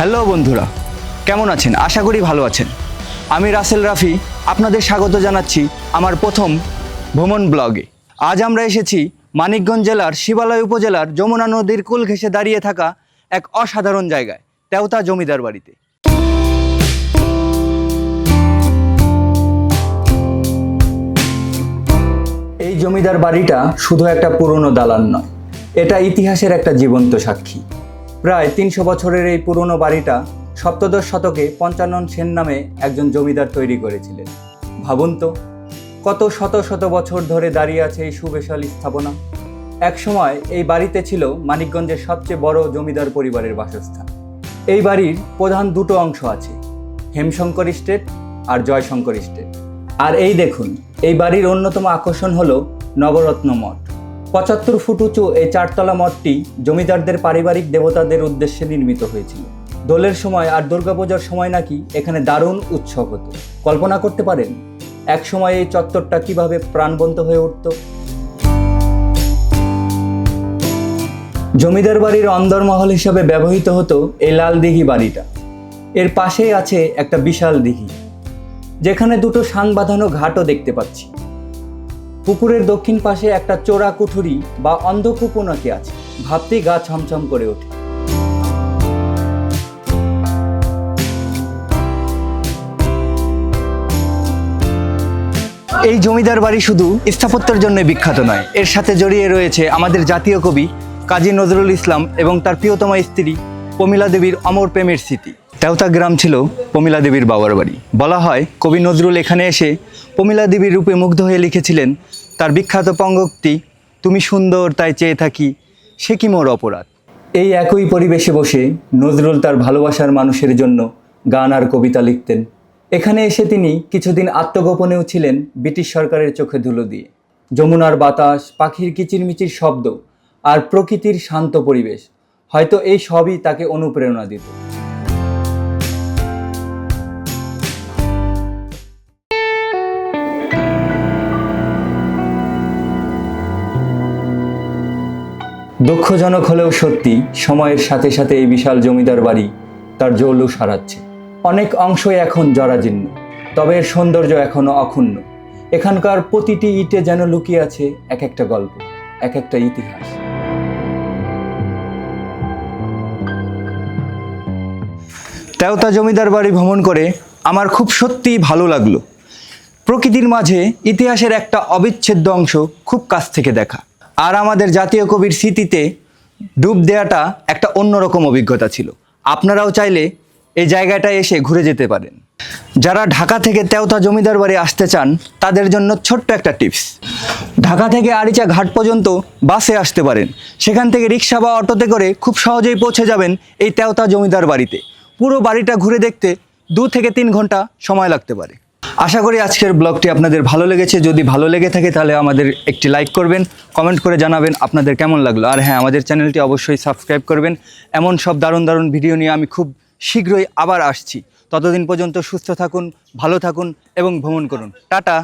Hello বন্ধুরা, কেমন আছেন? আশা করি ভালো আছেন। আমি রাসেল রাফি, আপনাদের স্বাগত জানাচ্ছি আমার প্রথম ভ্রমণ ব্লগে। আজ আমরা এসেছি মানিকগঞ্জ জেলার শিবালয় উপজেলার যমুনা নদীর কুল ঘেঁষে দাঁড়িয়ে থাকা এক অসাধারণ জায়গায়, তেওতা জমিদার বাড়িতে। এই জমিদার বাড়িটা শুধু একটা পুরনো দালান নয়, এটা ইতিহাসের একটা জীবন্ত সাক্ষী। প্রায় তিনশো বছরের এই পুরনো বাড়িটা সপ্তদশ শতকে পঞ্চানন সেন নামে একজন জমিদার তৈরি করেছিলেন। ভাবুন তো, কত শত শত বছর ধরে দাঁড়িয়ে আছে এই সুবিশাল স্থাপনা। একসময় এই বাড়িতে ছিল মানিকগঞ্জের সবচেয়ে বড় জমিদার পরিবারের বাসস্থান। এই বাড়ির প্রধান দুটো অংশ আছে, হেমশঙ্কর স্টেট আর জয়শঙ্কর স্টেট। আর এই দেখুন, এই বাড়ির অন্যতম আকর্ষণ হলো নবরত্ন মঠ। পঁচাত্তর ফুট উঁচু এই চারতলা মঠটি জমিদারদের পারিবারিক দেবতাদের উদ্দেশ্যে নির্মিত হয়েছিল। দোলের সময় আর দুর্গাপূজার সময় নাকি এখানে দারুণ উৎসব হতো। কল্পনা করতে পারেন, এক সময় এই চত্বরটা কীভাবে প্রাণবন্ত হয়ে উঠত? জমিদার বাড়ির অন্দরমহল হিসাবে ব্যবহৃত হতো এই লাল দিঘি বাড়িটা। এর পাশেই আছে একটা বিশাল দিঘি, যেখানে দুটো সাং বাঁধানো ঘাটও দেখতে পাচ্ছি। পুকুরের দক্ষিণ পাশে একটা চোরা কুঠুরি বা অন্ধকূপও নাকি আছে। ভাবতেই গা ছমছম করে ওঠে। এই জমিদার বাড়ি শুধু স্থাপত্যের জন্য বিখ্যাত নয়। এর সাথে জড়িয়ে রয়েছে আমাদের জাতীয় কবি কাজী নজরুল ইসলাম এবং তার প্রিয়তমা স্ত্রী পমিলা দেবীর অমর প্রেমের স্মৃতি। তেওতা গ্রাম ছিল পমিলা দেবীর বাবার বাড়ি। বলা হয় কবি নজরুল এখানে এসে পমিলা দেবীর রূপে মুগ্ধ হয়ে লিখেছিলেন তার বিখ্যাত পঙ্গক্তি, তুমি সুন্দর, তাই চেয়ে থাকি সে কি মোর অপরাধ? এই একই পরিবেশে বসে নজরুল তার ভালোবাসার মানুষের জন্য গান আর কবিতা লিখতেন। এখানে এসে তিনি কিছুদিন আত্মগোপনেও ছিলেন ব্রিটিশ সরকারের চোখে ধুলো দিয়ে। যমুনার বাতাস, পাখির কিচিরমিচির শব্দ আর প্রকৃতির শান্ত পরিবেশ, হয়তো এই সবই তাকে অনুপ্রেরণা দিত। দুঃখজনক হলেও সত্যি, সময়ের সাথে সাথে এই বিশাল জমিদার বাড়ি তার জৌলুস হারাচ্ছে অনেক অংশই এখন জরাজীর্ণ, তবে এর সৌন্দর্য এখনও অক্ষুণ্ণ। এখানকার প্রতিটি ইটে যেন লুকিয়ে আছে এক একটা গল্প, এক একটা ইতিহাস। তেওতা জমিদার বাড়ি ভ্রমণ করে আমার খুব সত্যিই ভালো লাগল। প্রকৃতির মাঝে ইতিহাসের একটা অবিচ্ছেদ্য অংশ খুব কাছ থেকে দেখা। আর আমাদের জাতীয় কবির স্মৃতিতে ডুব দেওয়াটা একটা অন্যরকম অভিজ্ঞতা ছিল। আপনারাও চাইলে এই জায়গাটায় এসে ঘুরে যেতে পারেন। যারা ঢাকা থেকে তেওতা জমিদার বাড়ি আসতে চান, তাদের জন্য ছোট্ট একটা টিপস। ঢাকা থেকে আরিচা ঘাট পর্যন্ত বাসে আসতে পারেন। সেখান থেকে রিক্সা বা অটোতে করে খুব সহজেই পৌঁছে যাবেন এই তেওতা জমিদার বাড়িতে। পুরো বাড়িটা ঘুরে দেখতে দু থেকে তিন ঘণ্টা সময় লাগতে পারে। আশা করি আজকের ব্লগটি আপনাদের ভালো লেগেছে। যদি ভালো লেগে থাকে তাহলে আমাদের একটি লাইক করবেন কমেন্ট করে জানাবেন আপনাদের কেমন লাগল। আর হ্যাঁ আমাদের চ্যানেলটি অবশ্যই সাবস্ক্রাইব করবেন। এমন সব দারুণ দারুণ ভিডিও নিয়ে আমি খুব শীঘ্রই আবার আসছি। ততদিন পর্যন্ত সুস্থ থাকুন, ভালো থাকুন এবং ভ্রমণ করুন। টাটা!